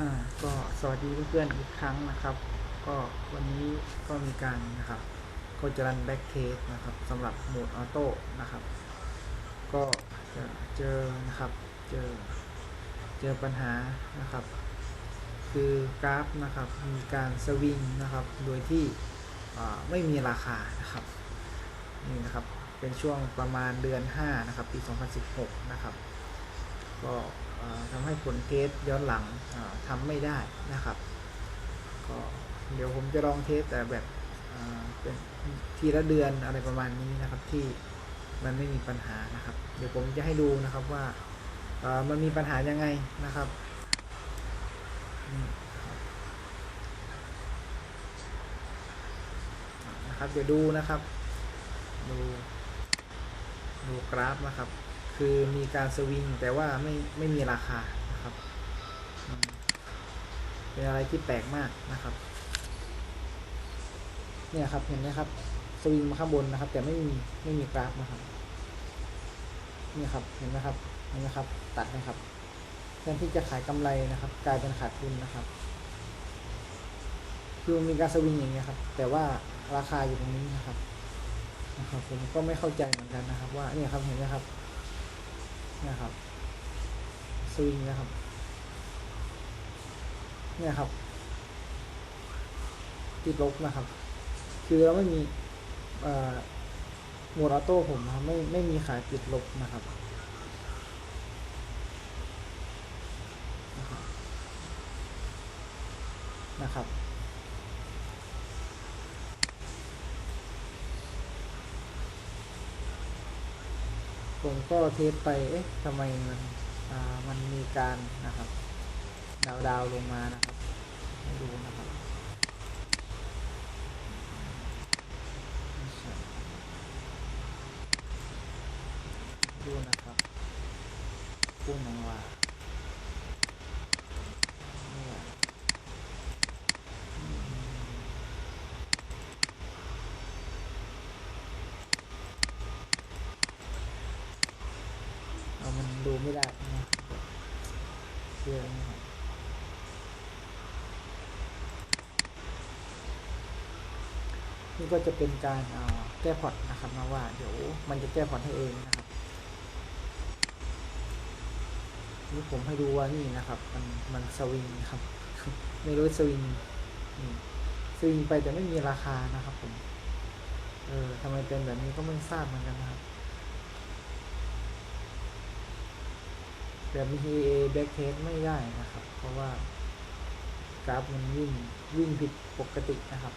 อ่าก็สวัสดีเพื่อนๆอีกครั้งนะครับ ก็วันนี้ก็มีการนะครับก็จะรันแบ็กเทสนะครับสำหรับโหมดออโต้นะครับ ก็จะเจอนะครับเจอเจอปัญหานะครับ คือกราฟนะครับมีการสวิงนะครับ โดยที่ไม่มีราคานะครับนี่นะครับเป็นช่วงประมาณเดือน 5 นะครับ ปี 2016 นะครับ ก็ ทำให้ผลเทสย้อนหลังทำไม่ได้นะครับก็เดี๋ยวผมจะลองเทสแต่แบบเป็นทีละเดือนอะไรประมาณนี้นะครับที่มันไม่มีปัญหานะครับ เดี๋ยวผมจะให้ดูนะครับว่ามันมีปัญหายังไงนะครับนะครับเดี๋ยวดูนะครับ ดูดูกราฟนะครับ คือมีการสวิงแต่ว่าไม่ไม่มีราคานะครับ เป็นอะไรที่แปลกมากนะครับ เนี่ยครับเห็นไหมครับ สวิงมาข้างบนนะครับ แต่ไม่มีไม่มีกราฟนะครับนี่ครับเห็นไหมครับเห็นไหมครับ ตัดนะครับแทนที่จะขายกำไรนะครับ กลายเป็นขาดทุนนะครับคือมีการสวิงอย่างเงี้ยครับ แต่ว่าราคาอยู่ตรงนี้นะครับนะครับผมก็ไม่เข้าใจเหมือนกันนะครับ ว่าเนี่ยครับเห็นไหมครับ นะครับสวิงนะครับ เนี่ยครับ ติดลบนะครับ คือเราไม่มีอ่อโหมดออโต้ผมนะครับไม่ไม่มีขายติดลบนะครับนะครับนะครับ ผมก็เทสไป เอ๊ะทำไมมันมันมีการนะครับ ดาวดาวลงมานะครับดูนะครับดูนะครับกุ้งมังวาเนี่ยอืมเอามันดูไม่ได้นะเชื่อนะครับ นี่ก็จะเป็นการแก้พอร์ตนะครับมาว่าเดี๋ยวมันจะแก้พอร์ตให้เองนะครับนี่ผมให้ดูว่านี่นะครับ มันมันสวิงครับ ไม่รู้สวิงสวิงไปแต่ไม่มีราคานะครับ ผม เออทำไมเป็นแบบนี้ก็ไม่ทราบเหมือนกันนะครับแต่มี EA backtest ไม่ได้นะครับ เพราะว่ากราฟมันวิ่งวิ่งผิดปกตินะครับ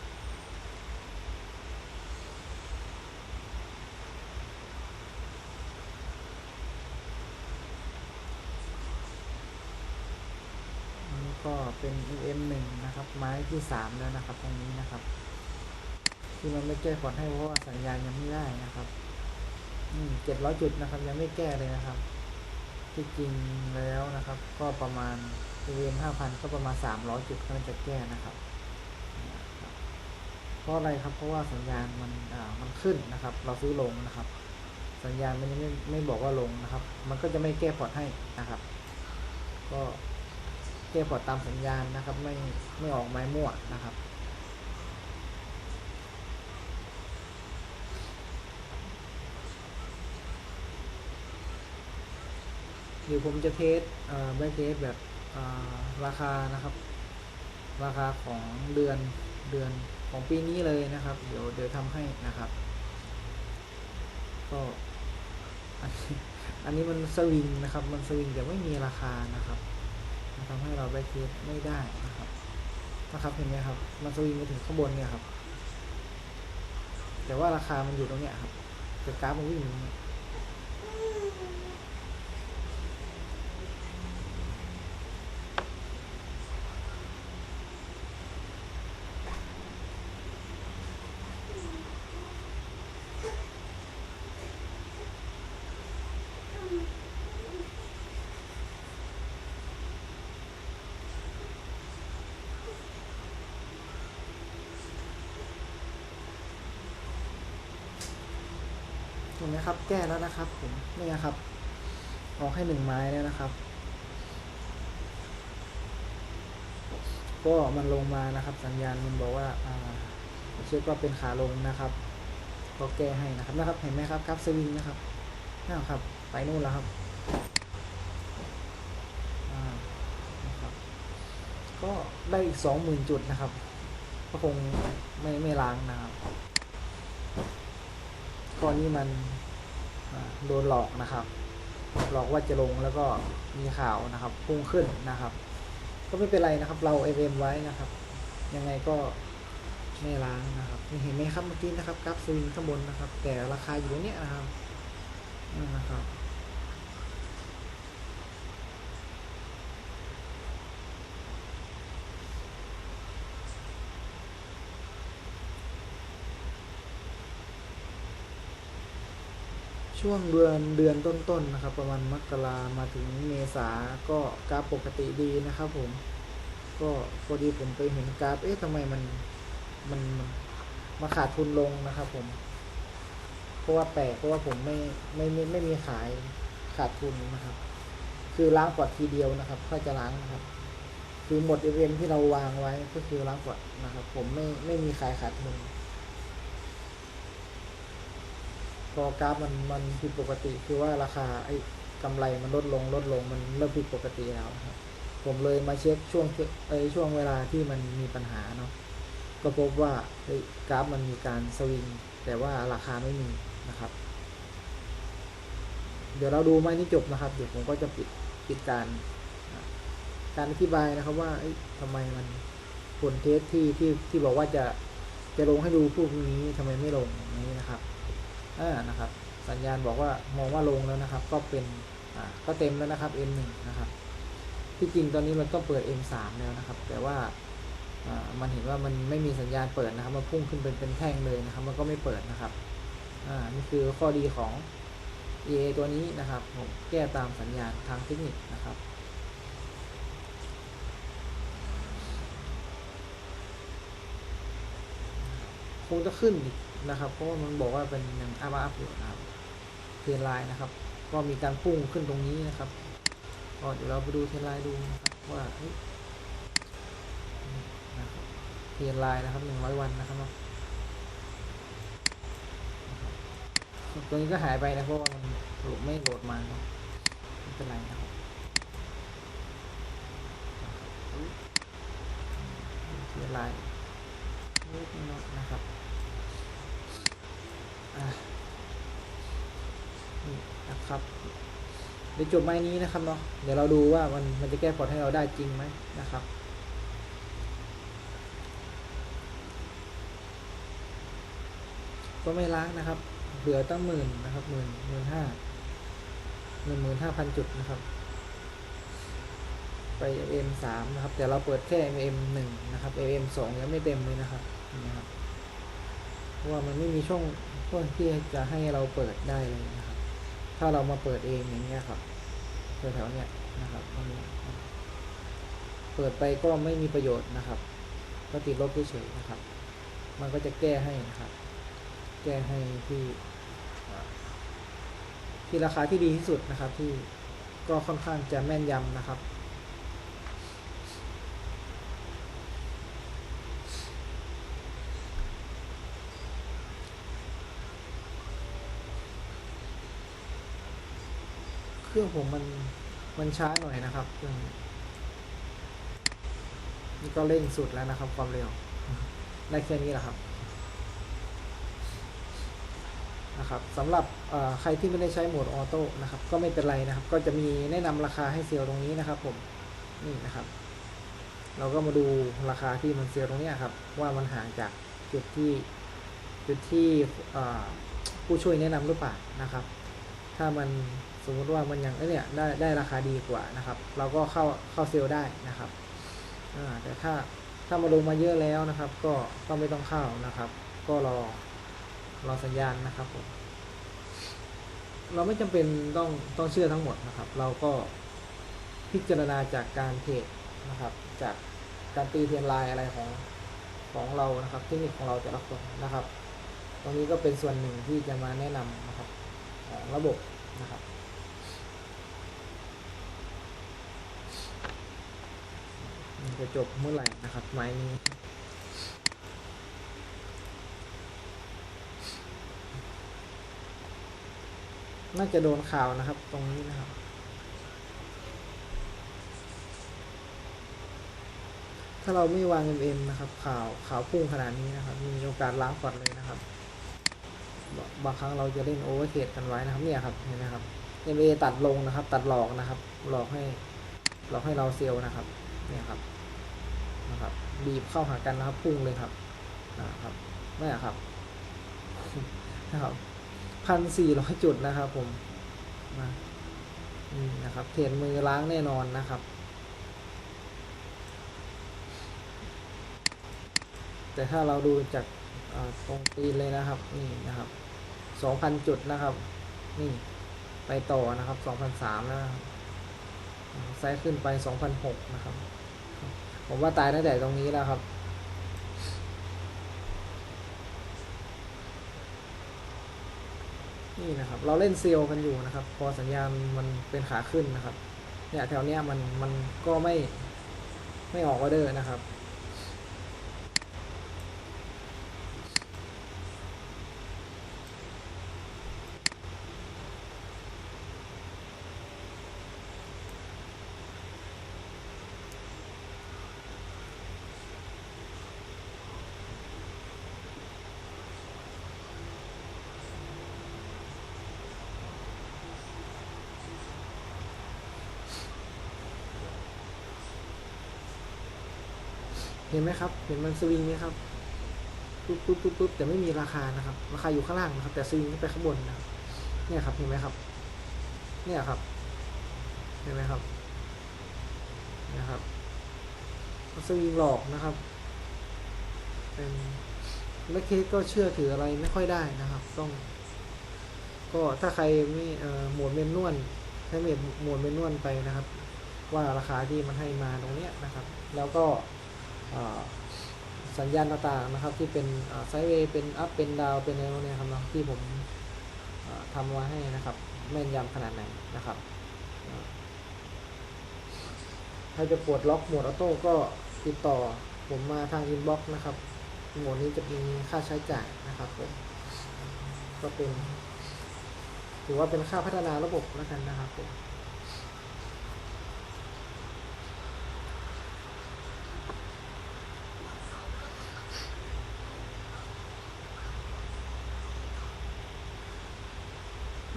อันนี้ก็เป็น EM หนึ่งนะครับ ไม้ที่สามแล้วนะครับ ตรงนี้นะครับ ที่มันไม่แก้พอร์ตให้เพราะว่าสัญญาณยังไม่ได้นะครับอืมเจ็ดร้อยจุดนะครับ ยังไม่แก้เลยนะครับ ที่จริงแล้วนะครับ ก็ประมาณ EM ห้าพันก็ประมาณสามร้อยจุดก็จะแก้นะครับนะครับเพราะอะไรครับเพราะว่าสัญญาณมันอ่ามันขึ้นนะครับ เราซื้อลงนะครับ สัญญาณมันยังไม่ไม่บอกว่าลงนะครับ มันก็จะไม่แก้พอร์ตให้นะครับ ก็ แก้พอตตามสัญญาณนะครับ ไม่ไม่ออกไม้มั่วนะครับ เดี๋ยวผมจะเทสเอ่อแบ็กเทสแบบราคานะครับ ราคาของเดือนเดือนของปีนี้เลยนะครับ เดี๋ยวเดี๋ยวทำให้นะครับ ก็อันนี้มันสวิงนะครับ มันสวิงแต่ไม่มีราคานะครับ มันทำให้เราแบ็คเคสไม่ได้นะครับนะครับเห็นไหมครับ มันสวิงไปถึงข้างบนเนี่ยครับ แต่ว่าราคามันอยู่ตรงเนี้ยครับแต่กราฟมันวิ่ง นี้ยเห็นไหมครับ แก้แล้วนะครับผมนี่นะครับออกให้หนึ่งไม้แล้วนะครับ ก็มันลงมานะครับ สัญญาณมันบอกว่าอ่าเช็คว่าเป็นขาลงนะครับก็แก้ให้นะครับนะครับ เห็นไหมครับกราฟสวิงนะครับนะครับ ไปนู่นแล้วครับก็ได้อีกสองหมื่นจุดนะครับ ก็คงไม่ไม่ล้างนะครับก้อนนี้มัน โดนหลอกนะครับ หลอกว่าจะลงแล้วก็มีข่าวนะครับพุ่งขึ้นนะครับ ก็ไม่เป็นไรนะครับ เราเอ็มไว้นะครับ ยังไงก็ไม่ล้างนะครับนี่เห็นไหมครับเมื่อกี้นะครับกราฟสวิงข้างบนนะครับ แต่ราคาอยู่ตรงนี้นะครับนั่นนะครับ ช่วงเดือนเดือนต้นๆนะครับ ประมาณมกรามาถึงเมษาก็กราฟปกติดีนะครับผม ก็พอดีผมไปเห็นกราฟเอ๊ะทำไมมันมันมาขาดทุนลงนะครับผม เพราะว่าแปลกเพราะว่าผมไม่ไม่ไม่ไม่มีขายขาดทุนนะครับ คือล้างปอดทีเดียวนะครับค่อยจะล้างนะครับ คือหมดเอ็มที่เราวางไว้ก็คือล้างปอดนะครับ ผมไม่ไม่มีขายขาดทุน พอกราฟมันมันผิดปกติคือว่าราคาไอ้กำไรมันลดลงลดลงมันเริ่มผิดปกติแล้วครับ ผมเลยมาเช็คช่วงไอ้ช่วงเวลาที่มันมีปัญหาเนาะก็พบว่าเฮ้กราฟมันมีการสวิงแต่ว่าราคาไม่มีนะครับ เดี๋ยวเราดูไม่นี่จบนะครับ เดี๋ยวผมก็จะปิดปิดการ การอธิบายนะครับว่าเอ้ยทำไมมันผลเทสที่ที่ที่บอกว่าจะจะลงให้ดูพวกนี้ทำไมไม่ลงอย่างนี้นะครับ อ่านะครับ สัญญาณบอกว่ามองว่าลงแล้วนะครับ ก็เป็นอ่าก็เต็มแล้วนะครับ M1 นะครับที่จริงตอนนี้มันต้องเปิด M3 แล้วนะครับ แต่ว่าอ่ามันเห็นว่ามันไม่มีสัญญาณเปิดนะครับ มันพุ่งขึ้นเป็นเป็นแท่งเลยนะครับ มันก็ไม่เปิดนะครับอ่านี่คือข้อดีของ EA ตัวนี้นะครับผมแก้ตามสัญญาณทางเทคนิคนะครับคงจะขึ้นอีก นะครับเพราะมันบอกว่าเป็นยังอัพอัพอยู่นะครับเทรนไลน์นะครับ ก็มีการพุ่งขึ้นตรงนี้นะครับก็เดี๋ยวเราไปดูเทรนไลน์ดูนะครับว่าเฮ้ยนี่นะครับเทรนไลน์นะครับหนึ่งร้อยวันนะครับเนาะตัวนี้ก็หายไปนะเพราะว่ามันหลดไม่โหลดมาเนาะไม่เป็นไรนะครับเทรนไลน์นิดนึงนะครับ นี่นะครับเดี๋ยวจบไม้นี้นะครับเนาะเดี๋ยวเราดูว่ามันมันจะแก้พอร์ตให้เราได้จริงไหมนะครับก็ไม่ล้างนะครับ เหลือตั้งหมื่นนะครับหมื่นหมื่นห้าหนึ่งหมื่นห้าพันจุดนะครับ ไป M สามนะครับ แต่เราเปิดแค่ M หนึ่งนะครับ M สองยังไม่เต็มเลยนะครับนี่นะครับ เพราะว่ามันไม่มีช่องช่องที่จะให้เราเปิดได้เลยนะครับ ถ้าเรามาเปิดเองอย่างเงี้ยครับแถวๆเนี้ยนะครับตรงนี้เปิดไปก็ไม่มีประโยชน์นะครับ ก็ติดลบเฉยๆนะครับ มันก็จะแก้ให้นะครับ แก้ให้ที่ที่ราคาที่ดีที่สุดนะครับ ที่ก็ค่อนข้างจะแม่นยำนะครับ เครื่องผมมันมันช้าหน่อยนะครับเครื่องนี่ก็เร่งสุดแล้วนะครับ ความเร็วได้แค่นี้แหละครับนะครับสำหรับใครที่ไม่ได้ใช้โหมดออโต้นะครับ ก็ไม่เป็นไรนะครับ ก็จะมีแนะนำราคาให้เซลล์ตรงนี้นะครับ ผมนี่นะครับ เราก็มาดูราคาที่มันเซลล์ตรงนี้ครับ ว่ามันห่างจากจุดที่จุดที่ผู้ช่วยแนะนำหรือเปล่านะครับ ถ้ามัน สมมุติว่ามันยังเอ้เนี่ยได้ได้ราคาดีกว่านะครับ เราก็เข้าเข้าเซลล์ได้นะครับแต่ถ้าถ้ามาลงมาเยอะแล้วนะครับ ก็ก็ไม่ต้องเข้านะครับ ก็รอรอสัญญาณนะครับผมเราไม่จำเป็นต้องต้องเชื่อทั้งหมดนะครับ เราก็พิจารณาจากการเทรดนะครับ จากการตีเทียนไลน์อะไรของของเรานะครับเทคนิคของเราแต่ละคนนะครับ ตรงนี้ก็เป็นส่วนหนึ่งที่จะมาแนะนำนะครับระบบนะครับ จะจบเมื่อไหร่นะครับไม้นี้น่าจะโดนข่าวนะครับ ตรงนี้นะครับ ถ้าเราไม่วาง MM นะครับ ข่าวข่าวพุ่งขนาดนี้นะครับ มีโอกาสล้างพอร์ตเลยนะครับ บางครั้งเราจะเล่นโอเวอร์เทรดกันไว้นะครับ เนี่ยครับเห็นไหมครับ MA ตัดลงนะครับ ตัดหลอกนะครับ หลอกให้หลอกให้เราเซลนะครับ เนี่ยครับ นะครับ บีบเข้าหากันนะครับ พุ่งเลยครับนะครับไม่อะครับนะครับพันสี่ร้อยจุดนะครับผมนี่นะครับ เทรดมือล้างแน่นอนนะครับ แต่ถ้าเราดูจากตรงตีนเลยนะครับนี่นะครับสองพันจุดนะครับ นี่ไปต่อนะครับสองพันสามนะครับไซส์ขึ้นไปสองพันหกนะครับ ผมว่าตายตั้งแต่ตรงนี้แล้วครับนี่นะครับเราเล่นเซลกันอยู่นะครับ พอสัญญาณมันเป็นขาขึ้นนะครับ เนี่ยแถวเนี้ยมันมันก็ไม่ไม่ออกออเดอร์นะครับ ไหมครับ เห็นมันสวิงไหมครับปุ๊บปุ๊บปุ๊บปุ๊บแต่ไม่มีราคานะครับ ราคาอยู่ข้างล่างนะครับ แต่สวิงไปข้างบนนะครับ เนี่ยครับ เห็นไหมครับ เนี่ยครับ เห็นไหมครับ นะครับสวิงหลอกนะครับ เป็นและเคสก็เชื่อถืออะไรไม่ค่อยได้นะครับ ต้อง ก็ถ้าใครไม่หมวดเมนนวลใช้เมนหมวดเมนนวลไปนะครับ ว่าราคาที่มันให้มาตรงเนี้ยนะครับ แล้วก็ สัญญาณต่างๆนะครับ ที่เป็นไซด์เวย์เป็นอัพเป็นดาวเป็นอะไรพวกเนี้ยครับเนาะที่ผมทำมาให้นะครับแม่นยำขนาดไหนนะครับ ถ้าจะปลดล็อกโหมดออโต้ก็ติดต่อผมมาทางอินบ็อกซ์นะครับโหมดนี้จะมีค่าใช้จ่ายนะครับผมก็เป็นถือว่าเป็นค่าพัฒนาระบบแล้วกันนะครับผม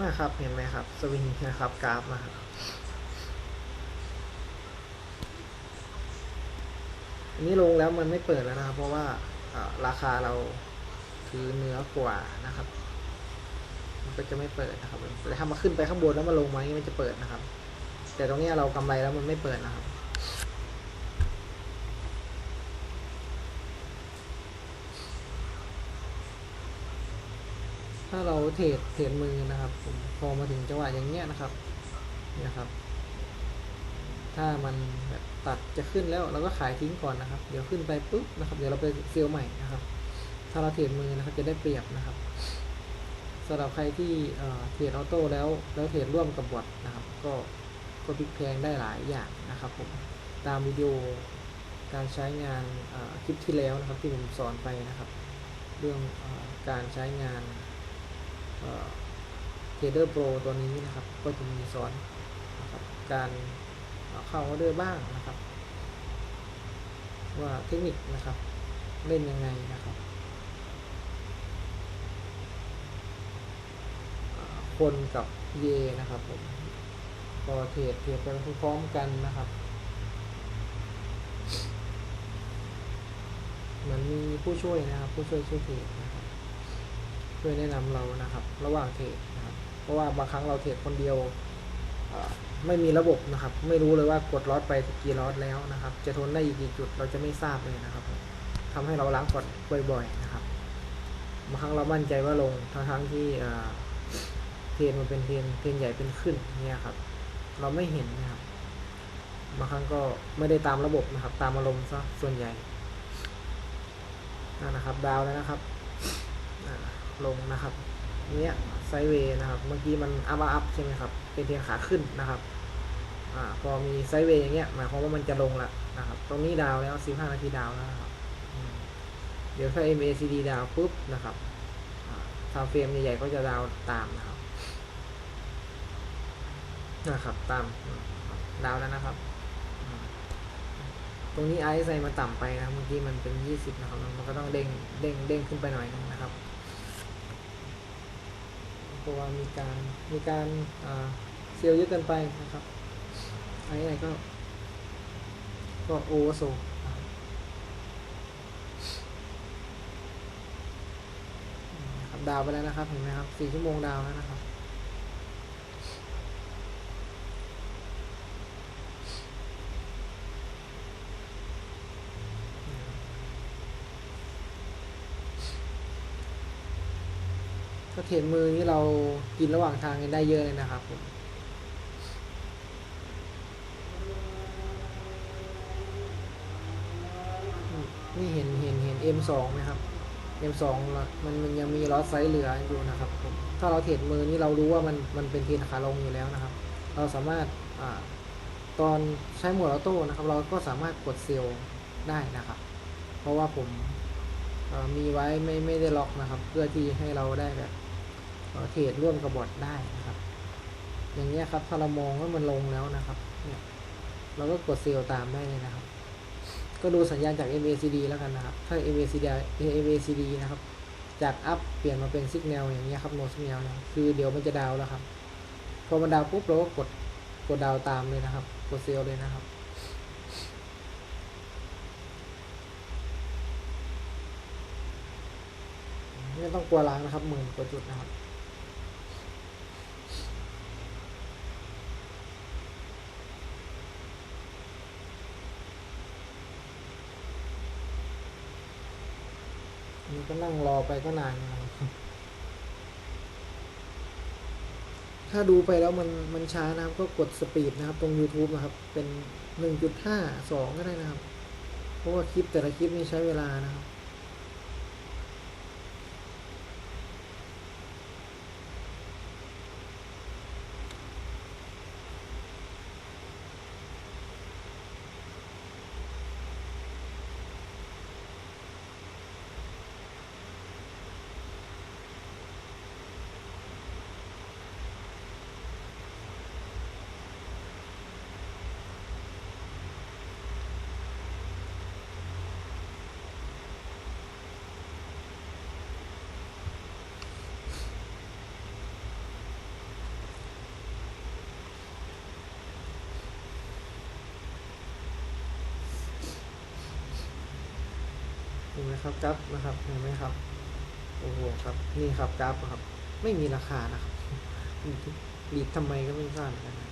นะครับเห็นไหมครับ สวิงนะครับกราฟนะครับอันนี้ลงแล้วมันไม่เปิดแล้วนะครับ เพราะว่าราคาเราคือเนื้อกว่านะครับ มันก็จะไม่เปิดนะครับแต่ถ้ามาขึ้นไปข้างบนแล้วมาลงมาอย่างนี้มันจะเปิดนะครับ แต่ตรงนี้เรากำไรแล้วมันไม่เปิดนะครับ ถ้าเราเทรดเทรดมือนะครับ ผมพอมาถึงจังหวะอย่างเงี้ยนะครับนี่ยครับ ถ้ามันแบบตัดจะขึ้นแล้วเราก็ขายทิ้งก่อนนะครับ เดี๋ยวขึ้นไปปุ๊บนะครับ เดี๋ยวเราไปเซลใหม่นะครับ ถ้าเราเทรดมือนะครับจะได้เปรียบนะครับสำหรับใครที่เอ่อเทรดออโต้แล้วแล้วเทรดร่วมกับบอทนะครับ ก็ก็พลิกแพลงได้หลายอย่างนะครับผมตามวิดีโอการใช้งานคลิปที่แล้วนะครับที่ผมสอนไปนะครับ เรื่องอการใช้งาน เทเดอร์โปรตัวนี้นะครับ ก็จะมีสอนนะครับการเข้าออเดอร์บ้างนะครับ ว่าเทคนิคนะครับ เล่นยังไงนะครับ คนกับเยนะครับผมพอเทรดเทรดไปพร้อมกันนะครับเหมือนมีผู้ช่วยนะครับ ผู้ช่วยช่วยเทรด ช่วยแนะนำเรานะครับ ระหว่างเทรดนะครับ เพราะว่าบางครั้งเราเทรดคนเดียวไม่มีระบบนะครับ ไม่รู้เลยว่ากดลอตไปกี่ลอตแล้วนะครับ จะทนได้อีกกี่จุดเราจะไม่ทราบเลยนะครับผมทำให้เราล้างกดบ่อยๆนะครับบางครั้งเรามั่นใจว่าลงทั้งที่เอ่เทรนมันเป็นเทรนเทรนใหญ่เป็นขึ้นเนี่ยครับ เราไม่เห็นนะครับบางครั้งก็ไม่ได้ตามระบบนะครับ ตามอารมณ์ซะส่วนใหญ่นะครับ ดาวแล้วนะครับ ลงนะครับเนี้ยไซเวย์นะครับ เมื่อกี้มันอัพอัพใช่ไหมครับ เป็นเพียงขาขึ้นนะครับอ่าพอมีไซเวย์อย่างเงี้ยหมายความว่ามันจะลงละนะครับ ตรงนี้ดาวแล้ว 15 นาทีดาวแล้วนะครับ เดี๋ยวถ้า MACD ดาวปุ๊บนะครับทาเฟรมใหญ่ๆก็จะดาวตามนะครับ นะครับ ตามดาวแล้วนะครับ ตรงนี้ไอซ์ไซมาต่ำไปนะเมื่อกี้มันเป็น 20 นะครับ มันก็ต้องเด้งเด้งเด้งขึ้นไปหน่อยนึงนะครับ ตัวมีการมีการเซลล์เยอะเกินไปนะครับอะไรก็ก็โอเวอร์โซดาวไปแล้วนะครับเห็นไหมครับสี่ชั่วโมงดาวแล้วนะครับ ถ้าเทรดมือนี่เรากินระหว่างทางกันได้เยอะเลยนะครับผมนี่เห็นเห็นเห็น M2 ไหมครับ M2 มันมันยังมีลอสไซส์เหลืออยู่นะครับผมถ้าเราเทรดมือนี่เรารู้ว่ามันมันเป็นเทรดขาลงอยู่แล้วนะครับ เราสามารถอ่าตอนใช้หมดออโต้นะครับ เราก็สามารถกดเซลล์ได้นะครับ เพราะว่าผมมีไว้ไม่ไม่ได้ล็อกนะครับ เพื่อที่ให้เราได้แบบ เอ่อเทรดร่วมกับบอทได้นะครับ อย่างเงี้ยครับถ้าเรามองว่ามันลงแล้วนะครับ เนี่ย เราก็กดเซลล์ตามได้เลยนะครับ ก็ดูสัญญาณจาก MACD แล้วกันนะครับ ถ้า MACD MACD นะครับ จากอัพเปลี่ยนมาเป็นสัญญาณอย่างเงี้ยครับโนสัญญาณคือเดี๋ยวมันจะดาวแล้วครับ พอมันดาวปุ๊บเราก็กดกดดาวตามเลยนะครับ กดเซลล์เลยนะครับไม่ต้องกลัวล้างนะครับหมื่นกว่าจุดนะครับ มันก็นั่งรอไปก็นานนะครับถ้าดูไปแล้วมันมันช้านะครับก็กดสปีดนะครับ ตรง YouTube นะครับ เป็น 1.52 ก็ได้นะครับ เพราะว่าคลิปแต่ละคลิปนี่ใช้เวลานะครับ เห็ นไหมครับกราฟนะครับเห็นไหมครับโอ้โหครับนี่ครับกราฟครับ ไม่มีราคานะครับดีดทำไมก็ไม่ทราบเหมือนกัน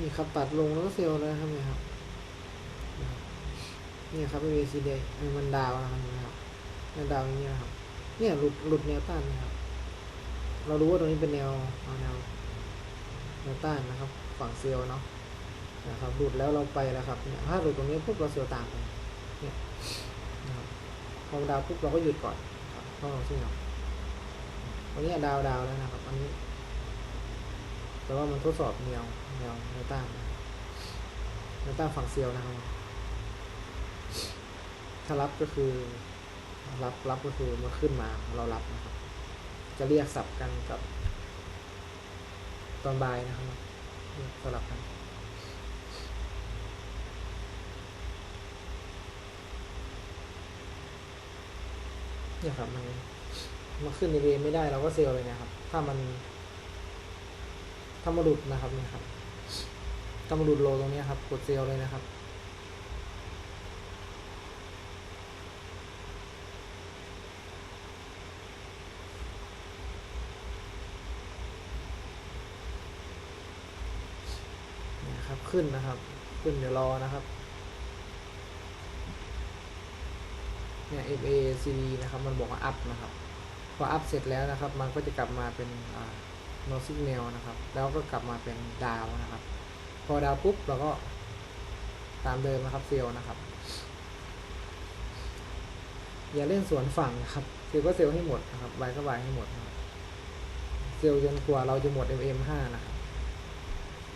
นี่ครับตัดลงแล้วก็เซลล์แล้วครับนี่ครับนี่ครับเป็น VCD มันดาวนะครับนไหมครับมันดาวอย่างเงี้ยครับเนี่ยหลุดหลุดแนวต้านนะครับ เรารู้ว่าตรงนี้เป็นแนวแนวแนวต้านนะครับ ฝั่งเซลล์เนาะนะครับหลุดแล้วเราไปแล้วครับเนี่ยถ้าหลุดตรงนี้ปุ๊บเราเซลล์ตามไปเนี่ยนะครับพอดาวปุ๊บเราก็หยุดก่อนครับเพราะเราเซลล์ตรงนี้ดาวดาวแล้วนะครับอันนี้ แต่ว่ามันทดสอบแนวแนวแนวต้านนะครับแนวต้านฝั่งเซลล์นะครับถ้ารับก็คือรับรับก็คือมันขึ้นมาเรารับนะครับ จะเรียกสับกันกับ ตอนบ่ายนะครับสลับกันเนี่ยครับมันมาขึ้นในเวไม่ได้เราก็เซลเลยนะครับ ถ้ามัน ถ้ามาหลุดนะครับนี่ครับถ้ามาหลุดโลตรงนี้ครับกดเซลเลยนะครับนี่ครับขึ้นนะครับ ขึ้นเดี๋ยวรอนะครับเนี่ย FA CD นะครับ มันบอกว่าอัพนะครับ พออัพเสร็จแล้วนะครับ มันก็จะกลับมาเป็นอ่า no signal นะครับ แล้วก็กลับมาเป็นดาวนะครับ พอดาวปุ๊บเราก็ตามเดิมนะครับเซลนะครับ อย่าเล่นสวนฝั่งนะครับเซลก็เซลให้หมดนะครับใบก็ใบให้หมดนะครับเซลจนกว่าเราจะหมด MM5 นะครับ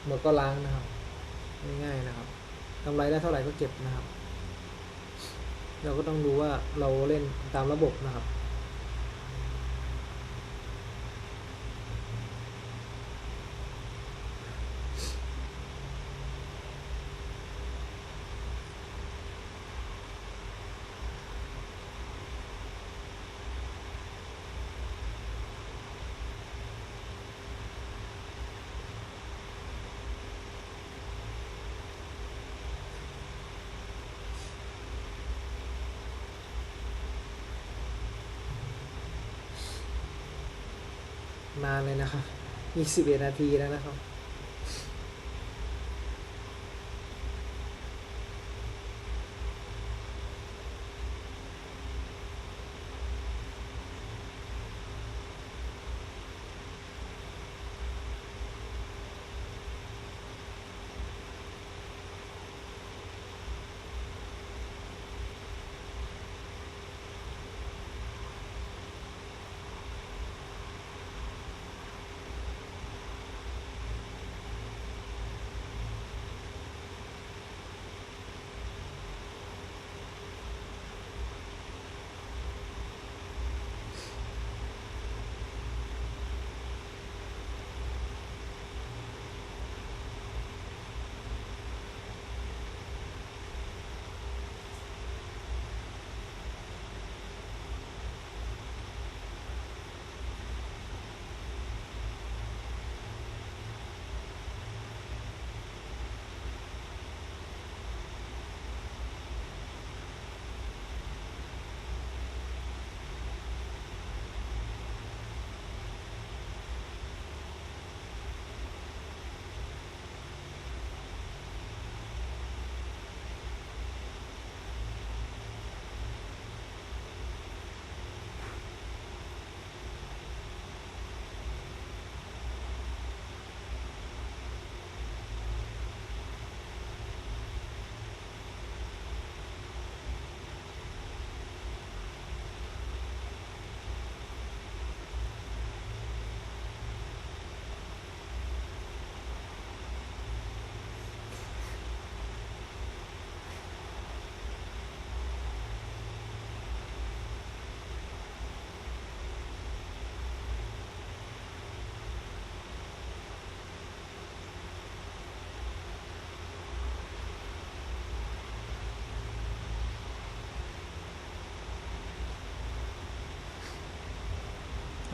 หมดก็ล้างนะครับง่ายๆนะครับกำไรได้เท่าไหร่ก็เก็บนะครับ เราก็ต้องดูว่าเราเล่นตามระบบนะครับ นานเลยนะครับมีสิบเอ็ดนาทีแล้วนะครับ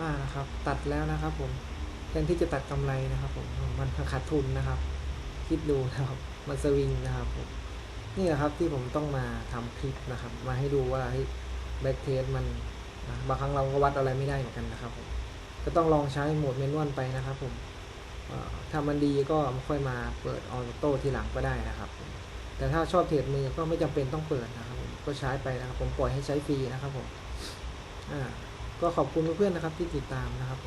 านะครับ ตัดแล้วนะครับผมแทนที่จะตัดกำไรนะครับผมมันขาดทุนนะครับ คิดดูนะครับมันสวิงนะครับผมนี่แหละครับที่ผมต้องมาทำคลิปนะครับ มาให้ดูว่าแบ็กเทสมันนะบางครั้งเราก็วัดอะไรไม่ได้เหมือนกันนะครับผมก็ต้องลองใช้โหมดเมนวลไปนะครับผมถ้ามันดีก็ค่อยมาเปิดออโต้ทีหลังก็ได้นะครับ แต่ถ้าชอบเทรดมือก็ไม่จำเป็นต้องเปิดนะครับ ผมก็ใช้ไปนะครับ ผมปล่อยให้ใช้ฟรีนะครับผมอ่า ก็ขอบคุณเพื่อนๆนะครับที่ติดตามนะครับ